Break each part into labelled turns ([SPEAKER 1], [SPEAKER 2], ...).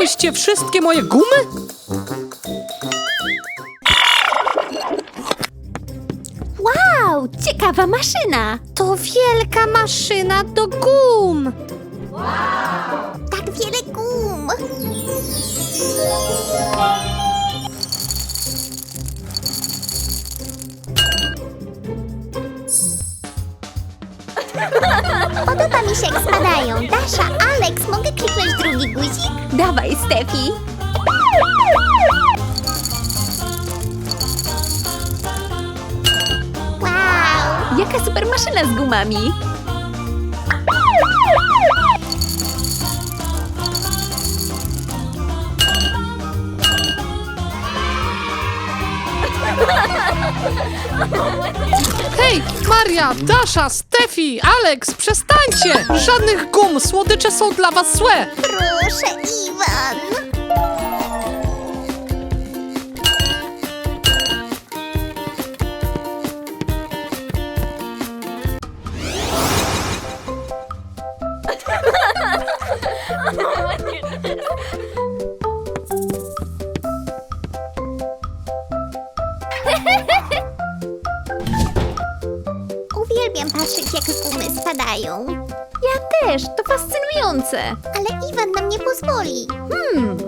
[SPEAKER 1] Zabrałyście wszystkie moje gumy?
[SPEAKER 2] Wow, ciekawa maszyna.
[SPEAKER 3] To wielka maszyna do gum.
[SPEAKER 2] Podoba mi się, jak spadają. Dasza, Alex, mogę kliknąć drugi guzik? Dawaj, Stefi. Wow! Jaka super maszyna z gumami!
[SPEAKER 1] Hej, Maria, Dasza, Stefi, Alex, przestańcie! Żadnych gum, słodycze są dla was złe!
[SPEAKER 2] Proszę, Iwan! Patrzeć, jak gumy spadają. Ja też, to fascynujące. Ale Iwan nam nie pozwoli. Hmm.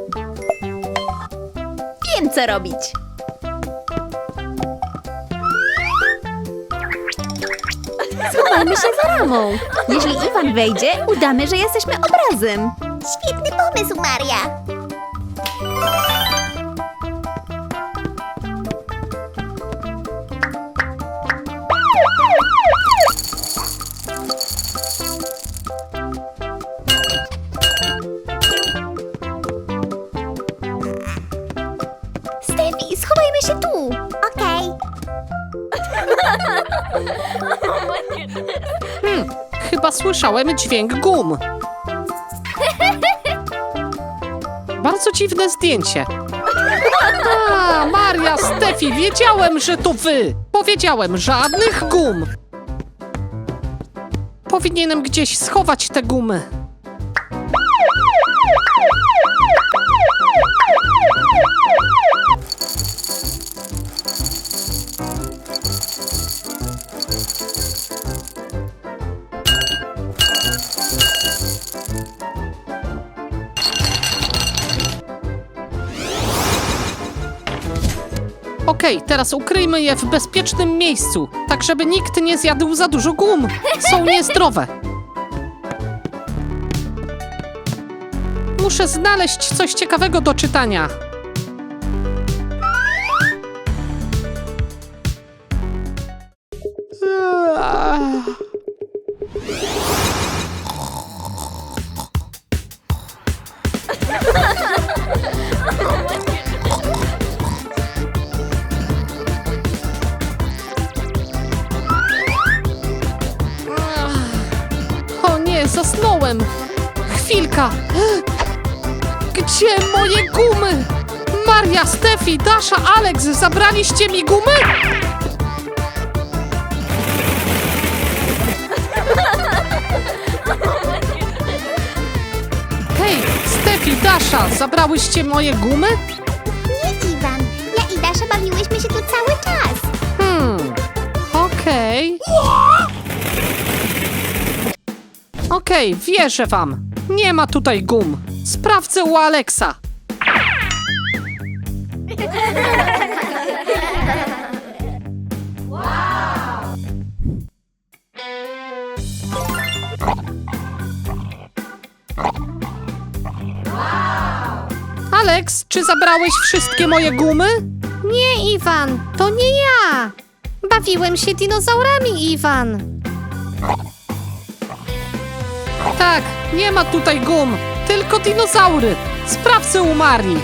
[SPEAKER 2] Wiem, co robić. Schowajmy się za ramą. Jeśli Iwan wejdzie, udamy, że jesteśmy obrazem. Świetny pomysł, Maria.
[SPEAKER 1] Chyba słyszałem dźwięk gum. Bardzo dziwne zdjęcie. A, Maria, Stefi, wiedziałem, że to wy! Powiedziałem, żadnych gum! Powinienem gdzieś schować te gumy. Okej, teraz ukryjmy je w bezpiecznym miejscu, tak żeby nikt nie zjadł za dużo gum. Są niezdrowe. Muszę znaleźć coś ciekawego do czytania. Gdzie moje gumy? Maria, Stefi, Dasza, Alex, zabraliście mi gumy? Hej, Stefi, Dasza, zabrałyście moje gumy?
[SPEAKER 2] Nie, Iwan. Ja i Dasza bawiłyśmy się tu cały czas.
[SPEAKER 1] Hmm, okej. Okej, wierzę wam. Nie ma tutaj gum. Sprawdzę u Aleksa. Aleks, czy zabrałeś wszystkie moje gumy?
[SPEAKER 3] Nie, Iwan, to nie ja. Bawiłem się dinozaurami, Iwan.
[SPEAKER 1] Tak, nie ma tutaj gum, tylko dinozaury. Sprawdzę u Marii.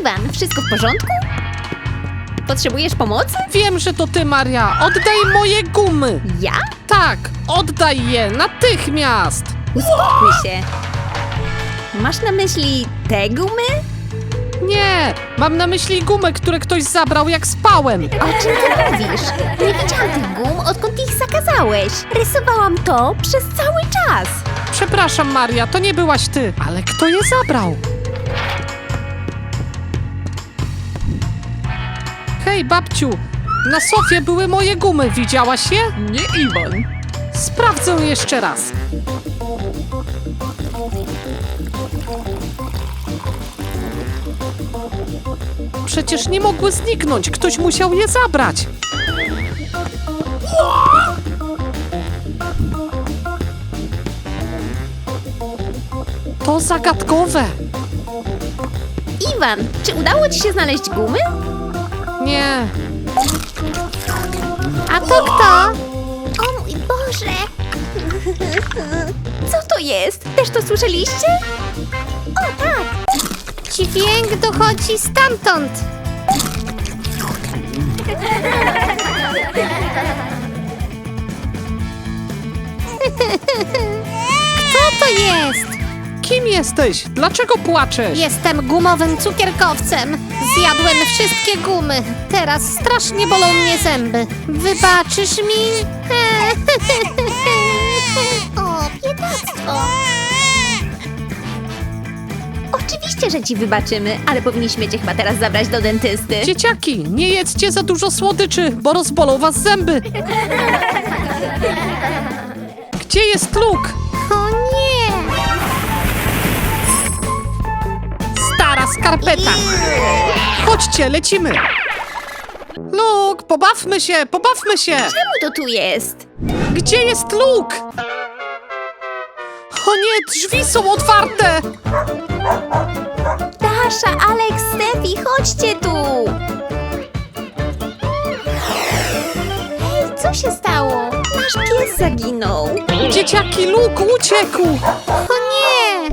[SPEAKER 2] Iwan, wszystko w porządku? Potrzebujesz pomocy?
[SPEAKER 1] Wiem, że to ty, Maria. Oddaj moje gumy.
[SPEAKER 2] Ja?
[SPEAKER 1] Tak, oddaj je natychmiast.
[SPEAKER 2] Uspokój się. Masz na myśli te gumy?
[SPEAKER 1] Nie, mam na myśli gumy, które ktoś zabrał jak spałem.
[SPEAKER 2] O czym ty mówisz? Nie widziałam tych gum, odkąd ich zakazałeś. Rysowałam to przez cały czas.
[SPEAKER 1] Przepraszam, Maria, to nie byłaś ty, ale kto je zabrał? Hej, babciu, na sofie były moje gumy, widziałaś je?
[SPEAKER 4] Nie Iwan.
[SPEAKER 1] Sprawdzę jeszcze raz. Przecież nie mogły zniknąć, ktoś musiał je zabrać. To zagadkowe.
[SPEAKER 2] Iwan, czy udało ci się znaleźć gumy?
[SPEAKER 1] Nie,
[SPEAKER 3] A to kto?
[SPEAKER 2] O mój Boże! Co to jest? Też to słyszeliście? O tak!
[SPEAKER 3] Dźwięk dochodzi stamtąd. Kto to jest?
[SPEAKER 1] kim jesteś? Dlaczego płaczesz?
[SPEAKER 3] Jestem gumowym cukierkowcem. Zjadłem wszystkie gumy. Teraz strasznie bolą mnie zęby. Wybaczysz mi?
[SPEAKER 2] O, biedactwo! Oczywiście, że ci wybaczymy, ale powinniśmy cię chyba teraz zabrać do dentysty.
[SPEAKER 1] Dzieciaki, nie jedzcie za dużo słodyczy, bo rozbolą was zęby. Gdzie jest Luke?
[SPEAKER 3] O nie!
[SPEAKER 1] Stara skarpeta. Chodźcie, lecimy. Luke, pobawmy się, pobawmy się.
[SPEAKER 2] Czemu to tu jest?
[SPEAKER 1] Gdzie jest Luke? O nie, drzwi są otwarte.
[SPEAKER 2] Dasza, Alex, Steffi, chodźcie tu! Hej, co się stało? Nasz pies zaginął.
[SPEAKER 1] Dzieciaki, Luke uciekł.
[SPEAKER 3] O nie!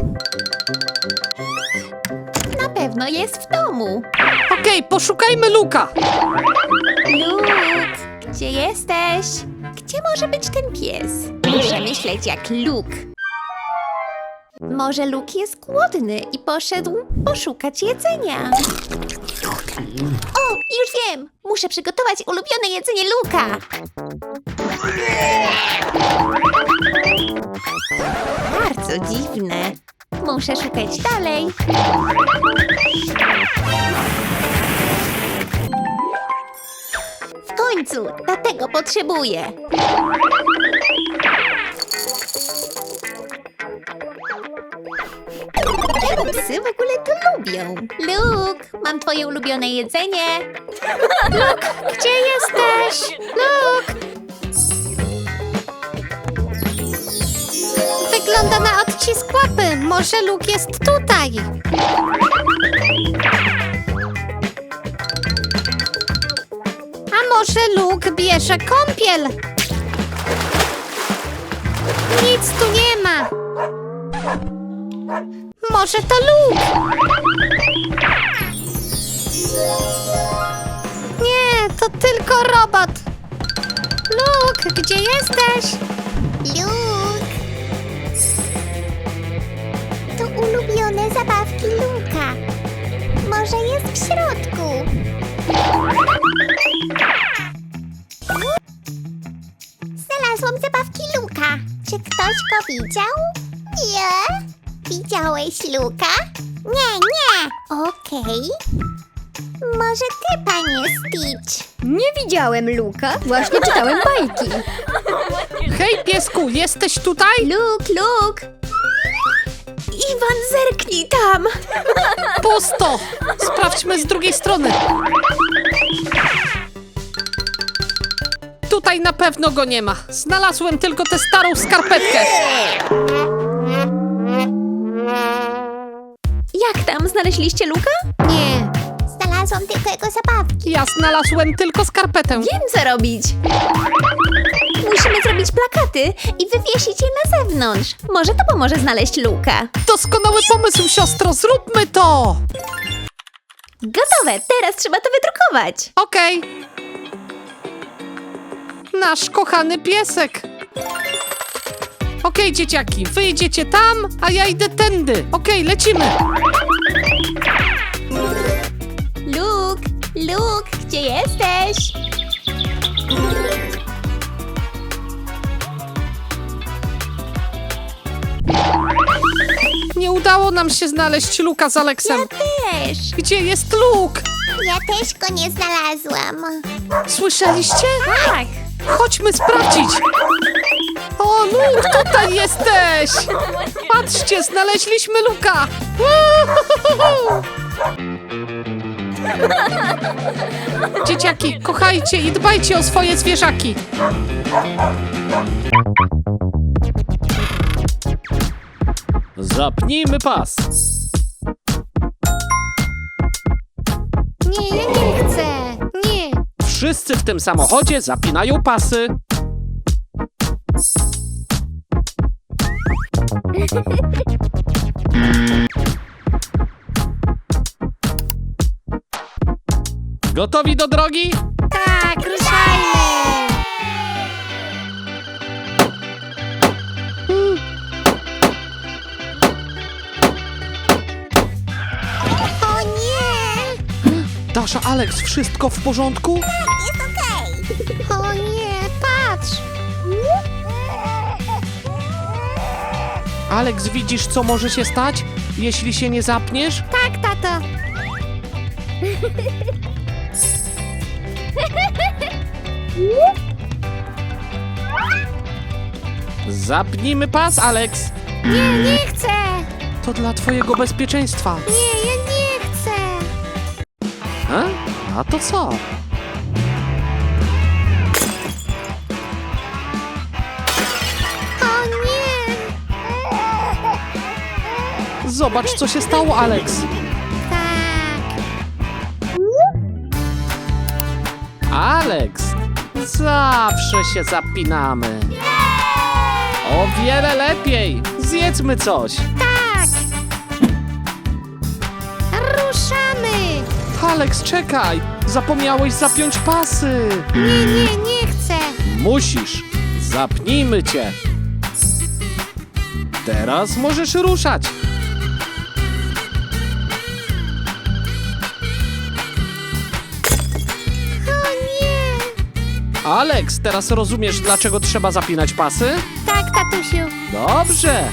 [SPEAKER 2] Na pewno jest w domu.
[SPEAKER 1] Okej, poszukajmy Luka.
[SPEAKER 2] Luke, gdzie jesteś? Gdzie może być ten pies? Muszę myśleć jak Luke. Może Luke jest głodny i poszedł poszukać jedzenia. O, już wiem! Muszę przygotować ulubione jedzenie Luka. Bardzo dziwne. Muszę szukać dalej. W końcu, dlatego potrzebuję. Psy w ogóle to lubią? Luke, mam twoje ulubione jedzenie.
[SPEAKER 3] Gdzie jesteś? Luke! Wygląda na odcisk łapy. Może Luke jest tutaj. A może Luke bierze kąpiel? Nic tu nie ma. Może to Luke? Nie, to tylko robot. Luke, gdzie jesteś?
[SPEAKER 2] Luke. To ulubione zabawki Luka. Może jest w środku. Znalazłam zabawki Luka. Czy ktoś go widział? Nie. Widziałeś Luka? Nie, nie. Okej. Może ty, panie Stitch?
[SPEAKER 5] Nie widziałem Luka, właśnie czytałem bajki.
[SPEAKER 1] Hej, piesku, jesteś tutaj?
[SPEAKER 2] Luke, Luke! Iwan, zerknij tam!
[SPEAKER 1] Pusto. Sprawdźmy z drugiej strony. Tutaj na pewno go nie ma. Znalazłem tylko tę starą skarpetkę.
[SPEAKER 2] Jak tam? Znaleźliście Luka?
[SPEAKER 3] Nie.
[SPEAKER 2] Znalazłam tylko jego zabawki.
[SPEAKER 1] Ja znalazłem tylko skarpetę.
[SPEAKER 2] Wiem, co robić. Musimy zrobić plakaty i wywiesić je na zewnątrz. Może to pomoże znaleźć Luka.
[SPEAKER 1] Doskonały pomysł, siostro, zróbmy to!
[SPEAKER 2] Gotowe, teraz trzeba to wydrukować.
[SPEAKER 1] Okej. Nasz kochany piesek. Okej, dzieciaki, wyjdziecie tam, a ja idę tędy. Okej, lecimy.
[SPEAKER 2] Luke, gdzie jesteś?
[SPEAKER 1] Nie udało nam się znaleźć Luka z Aleksem.
[SPEAKER 2] Też.
[SPEAKER 1] Gdzie jest Luke?
[SPEAKER 2] Ja też go nie znalazłam.
[SPEAKER 1] Słyszeliście?
[SPEAKER 2] Tak.
[SPEAKER 1] Chodźmy sprawdzić. O, Luke, tutaj jesteś! Patrzcie, znaleźliśmy Luka! Dzieciaki, kochajcie i dbajcie o swoje zwierzaki.
[SPEAKER 4] Zapnijmy pas.
[SPEAKER 3] Nie, ja nie chcę. Nie.
[SPEAKER 4] Wszyscy w tym samochodzie zapinają pasy. Gotowi do drogi?
[SPEAKER 3] Tak, ruszajmy.
[SPEAKER 2] O nie!
[SPEAKER 1] Dasza, Aleks, wszystko w porządku?
[SPEAKER 2] Jest
[SPEAKER 1] Aleks, widzisz, co może się stać, jeśli się nie zapniesz?
[SPEAKER 3] Tak, tato.
[SPEAKER 4] Zapnijmy pas, Alex.
[SPEAKER 3] Nie, nie chcę.
[SPEAKER 1] To dla twojego bezpieczeństwa.
[SPEAKER 3] Nie, ja nie chcę.
[SPEAKER 1] A? A to co? Zobacz, co się stało, Aleks.
[SPEAKER 3] Tak.
[SPEAKER 4] Alex, zawsze się zapinamy. O wiele lepiej. Zjedzmy coś.
[SPEAKER 3] Tak. Ruszamy.
[SPEAKER 1] Aleks, czekaj! Zapomniałeś zapiąć pasy!
[SPEAKER 3] Nie, nie, nie chcę.
[SPEAKER 4] Musisz. Zapnijmy cię. Teraz możesz ruszać. Alex, teraz rozumiesz, dlaczego trzeba zapinać pasy?
[SPEAKER 3] Tak, tatusiu.
[SPEAKER 4] Dobrze.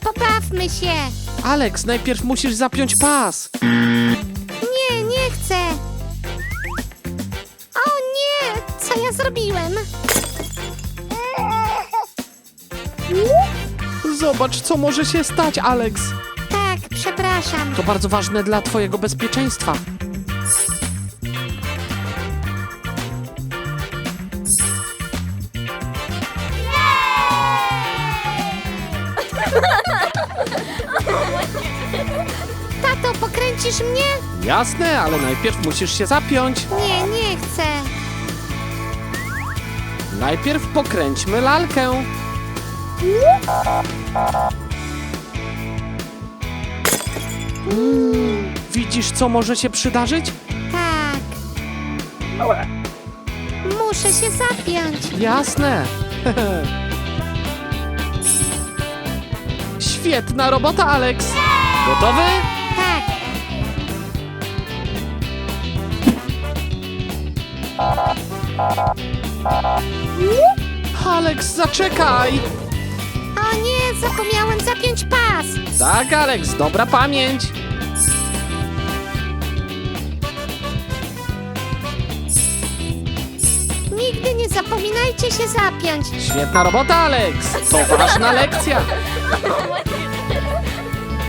[SPEAKER 3] Poprawmy się.
[SPEAKER 1] Aleks, najpierw musisz zapiąć pas!
[SPEAKER 3] Nie, nie chcę. O nie, co ja zrobiłem?
[SPEAKER 1] Zobacz, co może się stać, Aleks!
[SPEAKER 3] Przepraszam.
[SPEAKER 1] To bardzo ważne dla twojego bezpieczeństwa.
[SPEAKER 3] Tato, pokręcisz mnie?
[SPEAKER 4] Jasne, ale najpierw musisz się zapiąć.
[SPEAKER 3] Nie, nie chcę.
[SPEAKER 4] Najpierw pokręćmy lalkę.
[SPEAKER 1] Widzisz, co może się przydarzyć?
[SPEAKER 3] Tak. Muszę się zapiąć.
[SPEAKER 1] Jasne! Świetna robota, Aleks!
[SPEAKER 4] Gotowy?
[SPEAKER 3] Tak.
[SPEAKER 1] Aleks, zaczekaj!
[SPEAKER 3] O nie, zapomniałem zapiąć pas.
[SPEAKER 4] Tak, Alex, dobra pamięć.
[SPEAKER 3] Nigdy nie zapominajcie się zapiąć.
[SPEAKER 4] Świetna robota, Alex. To ważna lekcja.